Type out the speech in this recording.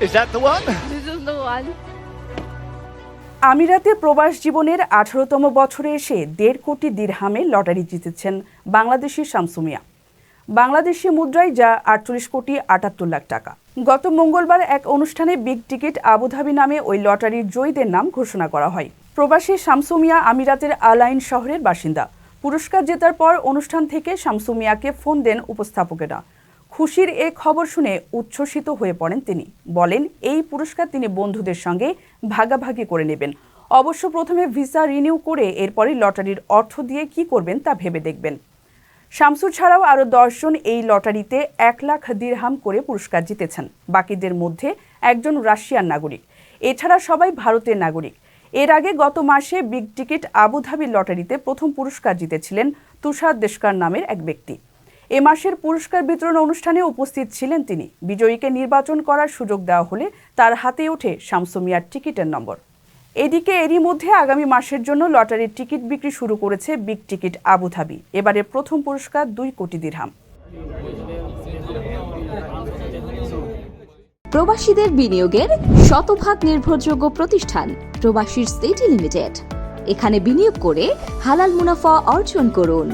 Is that the one? This is the one. আমিরাতে প্রবাস জীবনের আঠারোতম বছরে এসে দেড় কোটি দিরহামে লটারি জিতেছেন বাংলাদেশি শামসুমিয়া। বাংলাদেশি মুদ্রায় যা আটচল্লিশ কোটি আটাত্তর লাখ টাকা। গত মঙ্গলবার এক অনুষ্ঠানে বিগ টিকিট আবুধাবি নামে ওই লটারির জয়ীদের নাম ঘোষণা করা হয়। প্রবাসী শামসুমিয়া আমিরাতের আলাইন শহরের বাসিন্দা। পুরস্কার জেতার পর অনুষ্ঠান থেকে শামসুমিয়াকে ফোন দেন উপস্থাপকেরা। খুশির এ খবর শুনে উচ্ছ্বসিত হয়ে পড়েন তিনি। বলেন, এই পুরস্কার তিনি বন্ধুদের সঙ্গে ভাগাভাগি করে নেবেন। অবশ্য প্রথমে ভিসা রিনিউ করে এরপরই লটারির অর্থ দিয়ে কি করবেন তা ভেবে দেখবেন। শামসু ছাড়াও আরও দশজন এই লটারিতে এক লাখ দিরহাম করে পুরস্কার জিতেছেন। বাকিদের মধ্যে একজন রাশিয়ান নাগরিক। এছাড়া সবাই ভারতের নাগরিক। এর আগে গত মাসে বিগ টিকিট আবুধাবি লটারিতে প্রথম পুরস্কার জিতেছিলেন তুষার দেশকার নামের এক ব্যক্তি। এ মাসের পুরস্কার বিতরণ অনুষ্ঠানে উপস্থিত ছিলেন তিনি। বিজয়ীকে নির্বাচন করার সুযোগ দেওয়া হলে তার হাতে ওঠে শামসু মিয়ার টিকিটের নম্বর। এদিকে এরই মধ্যে আগামী মাসের জন্য লটারির টিকিট বিক্রি শুরু করেছে বিগ টিকিট আবুধাবি এবারে প্রথম পুরস্কার দুই কোটি দিরহাম। প্রবাসীদের বিনিয়োগের শতভাগ নির্ভরযোগ্য প্রতিষ্ঠান প্রবাসীর সিটি লিমিটেড। এখানে বিনিয়োগ করে হালাল মুনাফা অর্জন করুন।